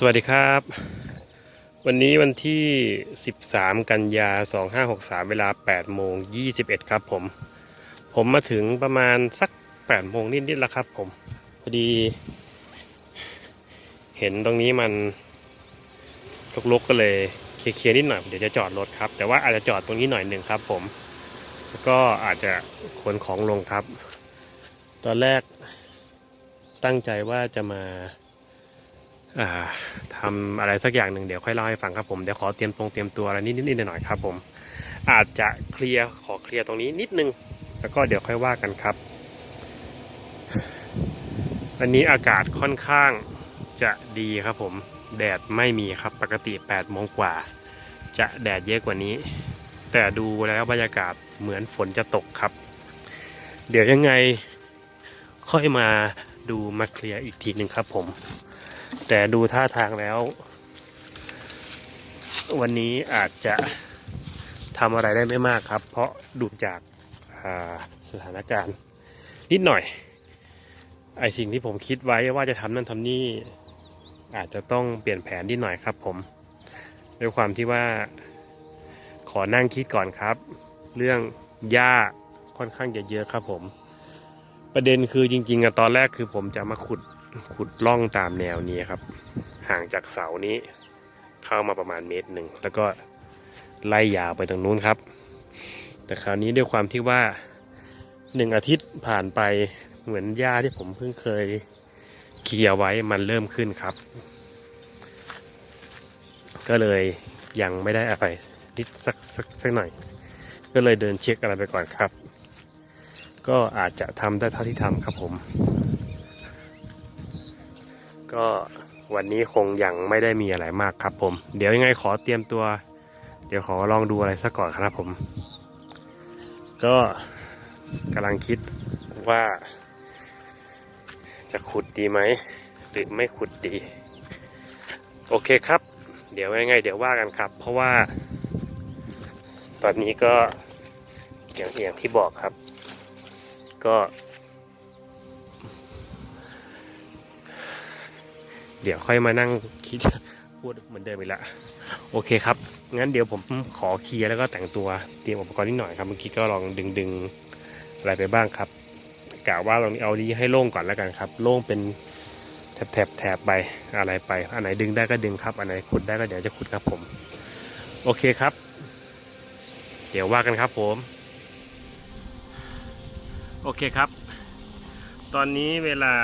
สวัสดีครับ วันนี้วันที่ 13 กันยา 2563 เวลา8โมง21 ครับผม ผมมาถึงประมาณสัก8โมงนิดๆแล้วครับผม พอดี เห็นตรงนี้มันลกๆก็เลยเคลียร์นิดหน่อย เดี๋ยวจะจอดรถครับ แต่ว่าอาจจะจอดตรงนี้หน่อยหนึ่งครับผม แล้วก็อาจจะขนของลงครับ ตอนแรกตั้งใจว่าจะมา ทำอะไรสักอย่างหนึ่งเดี๋ยวค่อยเล่าให้ฟังครับผมเดี๋ยวขอเตรียมตรงเตรียมตัวอะไรนิดนิดหน่อยครับผมอาจจะเคลียร์ขอเคลียร์ตรงนี้นิดนึง แล้วก็เดี๋ยวค่อยว่ากันครับวันนี้อากาศค่อนข้างจะดีครับผมแดดไม่มีครับปกติ8โมงกว่า จะแดดเยอะกว่านี้ แต่ดูแล้วบรรยากาศเหมือนฝนจะตกครับ เดี๋ยวยังไงค่อยมาดูมาเคลียร์อีกทีหนึ่งครับผม แต่ดูท่าทางแล้ว วันนี้อาจจะทำอะไรได้ไม่มากครับ เพราะดูจากาสถานการณ์นิดหน่อย ไอสิ่งที่ผมคิดไว้ว่าจะทำนั่นทำนี่อาจจะต้องเปลี่ยนแผนนิดหน่อยครับผมด้วยความที่ว่า ขอนั่งคิดก่อนครับ เรื่องหญ้าค่อนข้างจะเยอะครับผม ประเด็นคือจริงๆอะตอนแรกคือผมจะมาขุด ขุดล่องตามแนวนี้ครับ ห่างจากเสานี้เข้ามาประมาณเมตรหนึ่งแล้วก็ไล่ยาวไปตรงนู้นครับ แต่คราวนี้ด้วยความที่ว่าหนึ่งอาทิตย์ผ่านไปเหมือนหญ้าที่ผมเพิ่งเคยเคลียร์ไว้มันเริ่มขึ้นครับ ก็เลยยังไม่ได้อะไรนิดสักสักสักหน่อย ก็เลยเดินเช็คอะไรไปก่อนครับ ก็อาจจะทำได้เท่าที่ทำครับผม ก็วันนี้คงยังไม่ได้มีอะไรมากครับผม เดี๋ยวยังไงขอเตรียมตัว เดี๋ยวขอลองดูอะไรสักก่อนครับผม ก็กำลังคิดว่า จะขุดดีไหม หรือไม่ขุดดี โอเคครับ เดี๋ยวยังไง เดี๋ยวว่ากันครับ เพราะว่า ตอนนี้ก็อย่างอย่างที่บอกครับ ก็ เดี๋ยวค่อยมานั่งคิดพูดเหมือนเดิมอีกละโอเคครับ งั้นเดี๋ยวผมขอเคลียร์แล้วก็แต่งตัวเตรียมอุปกรณ์นิดหน่อยครับเมื่อกี้ก็ลองดึงดึงอะไรไปบ้างครับกะว่าตรงนี้เอานี้ให้โล่งก่อนแล้วกันครับ โล่งเป็นแถบแถบแถบไปอะไรไป อันไหนดึงได้ก็ดึงครับ อันไหนขุดได้ก็เดี๋ยวจะขุดครับผม โอเคครับ เดี๋ยวว่ากันครับผม โอเคครับ ตอนนี้เวลา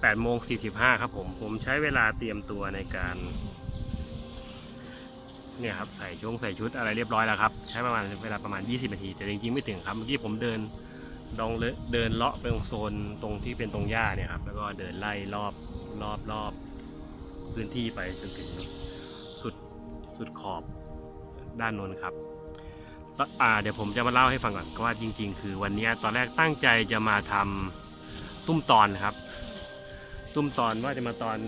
8โมง45 ครับผม ผมใช้เวลาเตรียมตัวในการ เนี่ยครับ ใส่ช่วงใส่ชุดอะไรเรียบร้อยแล้วครับ ใช้ประมาณเวลาประมาณ 20 นาที แต่จริงๆไม่ถึงครับ เมื่อกี้ผมเดินลองเดินเลาะไปตรงโซนตรงที่เป็นตรงหญ้าเนี่ยครับ แล้วก็เดินไล่รอบรอบรอบพื้นที่ไปจนถึงสุดสุดขอบด้านน้นครับแล้วเดี๋ยวผมจะมาเล่าให้ฟังก่อนว่าจริง ๆ คือวันนี้ตอนแรกตั้งใจจะมาทำตุ้มตอนครับ ตุ้มตอนว่าจะมาตอน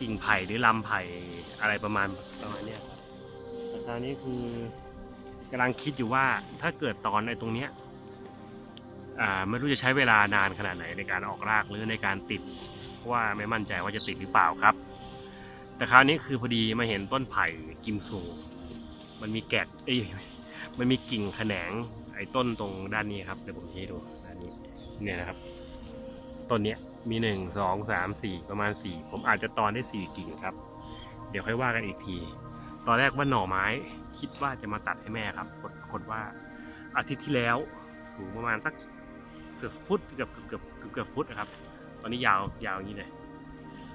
กิ่งไผ่หรือลำไผ่อะไรประมาณประมาณเนี้ยครับแต่คราวนี้คือกำลังคิดอยู่ว่าถ้าเกิดตอนในตรงเนี้ยอ่าไม่รู้จะใช้เวลานานขนาดไหนในการออกรากหรือในการติดว่าไม่มั่นใจว่าจะติดหรือเปล่าครับ แต่คราวนี้คือพอดีมาเห็นต้นไผ่กิมซูมันมีแกะเอ้ยมันมีกิ่งแขนงไอ้ต้นตรงด้านนี้ครับเดี๋ยวผมชี้ให้ดูด้านนี้เนี่ยนะครับ ต้นเนี้ยมีหนึ่งสองสามสี่ประมาณสี่ผมอาจจะตอนได้สี่กิ่งครับ เดี๋ยวค่อยว่ากันอีกที ตอนแรกว่าหน่อไม้คิดว่าจะมาตัดให้แม่ครับปรากฏว่าอาทิตย์ที่แล้วสูงประมาณสักเกือบฟุตเกือบเกือบเกือบเกือบฟุตนะครับ ตอนนี้ยาวยาวอย่างนี้เลย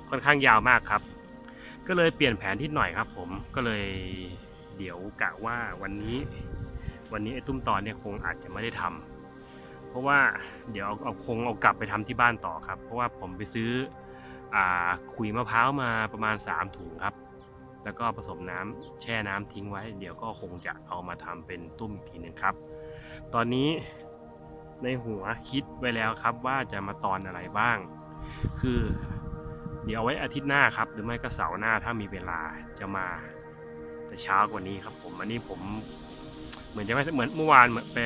ค่อนข้างยาวมากครับ ก็เลยเปลี่ยนแผนที่หน่อยครับ ผมก็เลยเดี๋ยวกะว่าวันนี้ วันนี้ไอ้ตุ้มตอนเนี่ยคงอาจจะไม่ได้ทำเพ ราะว่าเดี๋ยวเอาคงเอากลับไปทำที่บ้านต่อครับ เพราะว่าผมไปซื้ออ่าขุยมะพร้าวมาประมาณ 3 ถุงครับ แล้วก็ผสมน้ำแช่น้ำทิ้งไว้ เดี๋ยวก็คงจะเอามาทำเป็นตุ้มอีกทีหนึ่งครับ ตอนนี้ในหัวคิดไว้แล้วครับว่าจะมาตอนอะไรบ้าง คือเดี๋ยวเอาไว้อาทิตย์หน้าครับ หรือไม่ก็เสาร์หน้าถ้ามีเวลาจะมาแต่เช้ากว่านี้ครับ ผมอันนี้ผม เหมือนจะไม่เหมือนเมื่อวานไป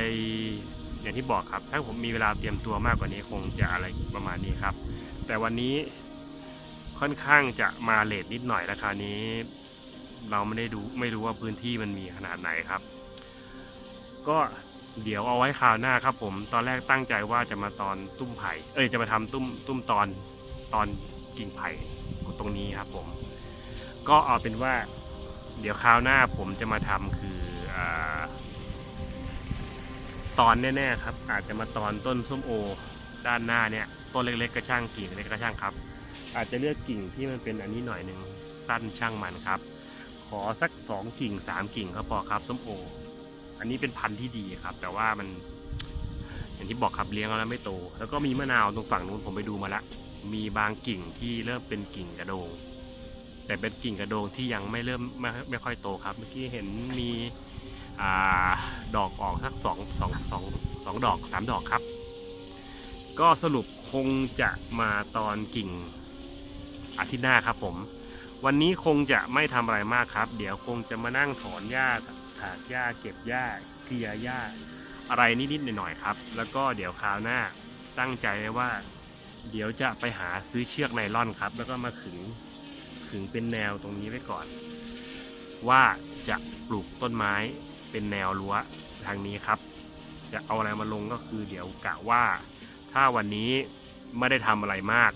อย่างที่บอกครับ ถ้าผมมีเวลาเตรียมตัวมากกว่านี้คงจะอะไรประมาณนี้ครับ แต่วันนี้ค่อนข้างจะมาเลทนิดหน่อยราคราวนี้ เราไม่ได้ดูไม่รู้ว่าพื้นที่มันมีขนาดไหนครับ ก็เดี๋ยวเอาไว้คราวหน้าครับ ผมตอนแรกตั้งใจว่าจะมาตอนตุ้มไผ่เอ้ยจะมาทำตุ้มตุ้มตอนตอนกิ่งไผ่ตรงนี้ครับผม ก็เอาเป็นว่า เดี๋ยวคราวหน้าผมจะมาทำคืออา ตอนแน่ๆครับ อาจจะมาตอนต้นส้มโอ ด้านหน้าเนี่ยต้นเล็กๆก็ช่างกิ่งเล็กๆก็ช่างครับ อาจจะเลือกกิ่งที่มันเป็นอันนี้หน่อยหนึ่งสั้นช่างมันครับ ขอสักสองกิ่งสามกิ่งก็พอครับส้มโอ อันนี้เป็นพันธุ์ที่ดีครับ แต่ว่ามัน อย่างที่บอกครับเลี้ยงเอาแล้วไม่โต แล้วก็มีมะนาวตรงฝั่งนู้นผมไปดูมาละมีบางกิ่งที่เริ่มเป็นกิ่งกระโดง แต่เป็นกิ่งกระโดงที่ยังไม่เริ่มไม่ไม่ค่อยโตครับ เมื่อกี้เห็นมีอ่า ดอกออกสักสองสองสองสองดอกสามดอกครับ ก็สรุปคงจะมาตอนกิ่งอาทิตย์หน้าครับผม วันนี้คงจะไม่ทำอะไรมากครับ เดี๋ยวคงจะมานั่งถอนหญ้าถากหญ้าเก็บหญ้าเคลียหญ้า อะไรนิดๆหน่อยๆครับ แล้วก็เดี๋ยวคราวหน้าตั้งใจไว้ว่า เดี๋ยวจะไปหาซื้อเชือกไนล่อนครับ แล้วก็มาขึงขึงเป็นแนวตรงนี้ไว้ก่อน ว่าจะปลูกต้นไม้เป็นแนวรั้วางนี้ครับ จะเอาอะไรมาลงก็คือเดี๋ยวกะว่า ถ้าวันนี้ไม่ได้ทำอะไรมาก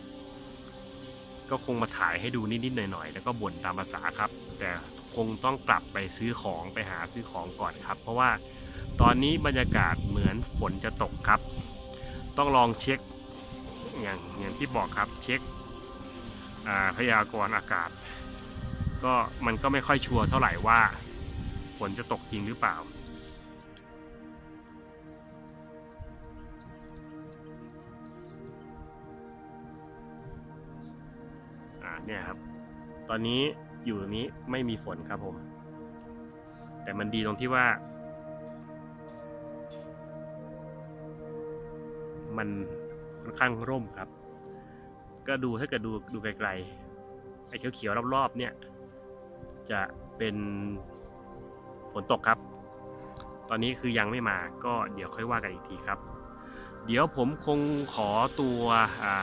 ก็คงมาถ่ายให้ดูนิดๆหน่อยๆแล้วก็บ่นตามภาษาครับ แต่คงต้องกลับไปซื้อของไปหาซื้อของก่อนครับ เพราะว่าตอนนี้บรรยากาศเหมือนฝนจะตกครับ ต้องลองเช็คอย่างอย่างที่บอกครับเช็คพยากรณ์อากาศ ก็มันก็ไม่ค่อยชัวร์เท่าไหร่ว่าฝนจะตกจริงหรือเปล่า เนี่ยครับ ตอนนี้อยู่ตรงนี้ไม่มีฝนครับผม แต่มันดีตรงที่ว่า มันค่อนข้างร่มครับ ก็ดูถ้าเกิดดูดูไกลๆไอ้เขียวๆรอบๆ เนี่ย จะเป็นฝนตกครับ ตอนนี้คือยังไม่มาก็เดี๋ยวค่อยว่ากันอีกทีครับ เดี๋ยวผมคงขอตัวอ่า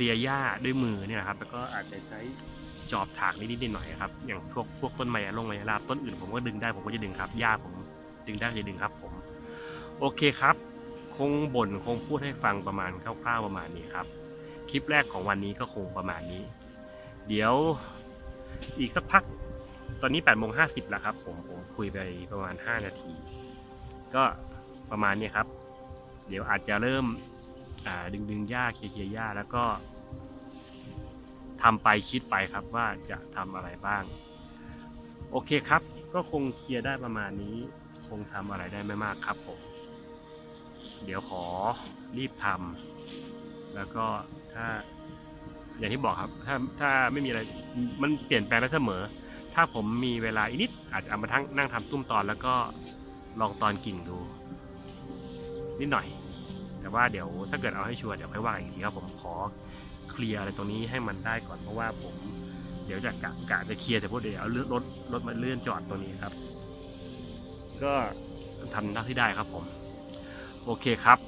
ลียร์หญ้าด้วยมือเนี่ยนะครับ แล้วก็อาจจะใช้จอบถากนิดๆหน่อยครับ อย่างพวกพวกต้นไม้ลงไม้ลาบต้นอื่นผมก็ดึงได้ผมก็จะดึงครับหญ้าผมดึงได้จะดึงครับ ผม โอเคครับ คงบ่นคงพูดให้ฟังประมาณคร่าวๆประมาณนี้ครับ คลิปแรกของวันนี้ก็คงประมาณนี้ เดี๋ยวอีกสักพัก ตอนนี้8ปดโมงห้แล้วครับ ผมผมคุยไปประมาณ 5 นาที ก็ประมาณนี้ครับ เดี๋ยวอาจจะเริ่ม ดึงดึงหญ้าเคลียร์ยร์หญ้าแล้วก็ทำไปคิดไปครับว่าจะทำอะไรบ้าง โอเคครับ ก็คงเคลียร์ได้ประมาณนี้ คงทำอะไรได้ไม่มากครับผม เดี๋ยวขอรีบทำแล้วก็ถ้าอย่างที่บอกครับ ถ้าถ้าไม่มีอะไรมันเปลี่ยนแปลงได้เสมอ ถ้าผมมีเวลาอีกนิด อาจจะเอามาทั้งนั่งทำตุ้มตอนแล้วก็ลองตอนกิ่งดู นิดหน่อย แต่ว่าเดี๋ยวถ้าเกิดเอาให้ชัวร์เดี๋ยวค่อยว่าอีกทีครับผมขอเคลียร์อะไรตรงนี้ให้มันได้ก่อนเพราะว่าผมเดี๋ยวจะกะกะจะเคลียร์แต่พวกเดี๋ยวเอาเลื่อนรถรถมาเลื่อนจอดตรงนี้ครับ ก็ทำเท่าที่ได้ครับผม โอเคครับ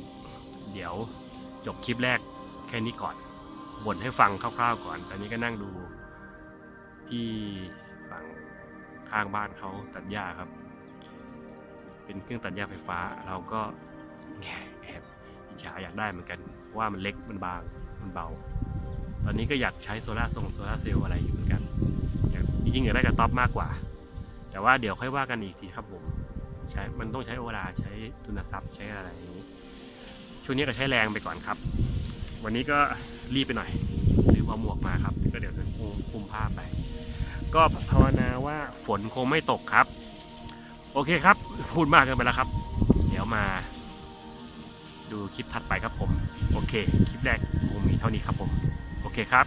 เดี๋ยวจบคลิปแรกแค่นี้ก่อนบ่นให้ฟังคร่าวๆก่อน ตอนนี้ก็นั่งดูพี่ฝั่งข้างบ้านเขาตัดหญ้าครับ เป็นเครื่องตัดหญ้าไฟฟ้า เราก็แอบ อิจฉาอยากได้เหมือนกันเพราะว่ามันเล็กมันบางมันเบา ตอนนี้ก็อยากใช้โซลาร์ทรงโซลาร์เซลล์อะไรอยู่เหมือนกันอยากจริงๆอยากได้กับท็อปมากกว่า แต่ว่าเดี๋ยวค่อยว่ากันอีกทีครับผมใช้มันต้องใช้เวลาใช้ทุนทรัพย์ใช้อะไรอย่างนี้ช่วงนี้ก็ใช้แรงไปก่อนครับ วันนี้ก็รีบไปหน่อยลืมเอาหมวกมาครับ ก็เดี๋ยวจะคุมผ้าไป ก็ภาวนาว่าฝนคงไม่ตกครับ โอเคครับ พูดมากเกินไปแล้วครับ เดี๋ยวมา ดูคลิปถัดไปครับผม โอเค คลิปแรกคงมีเท่านี้ครับผม โอเคครับ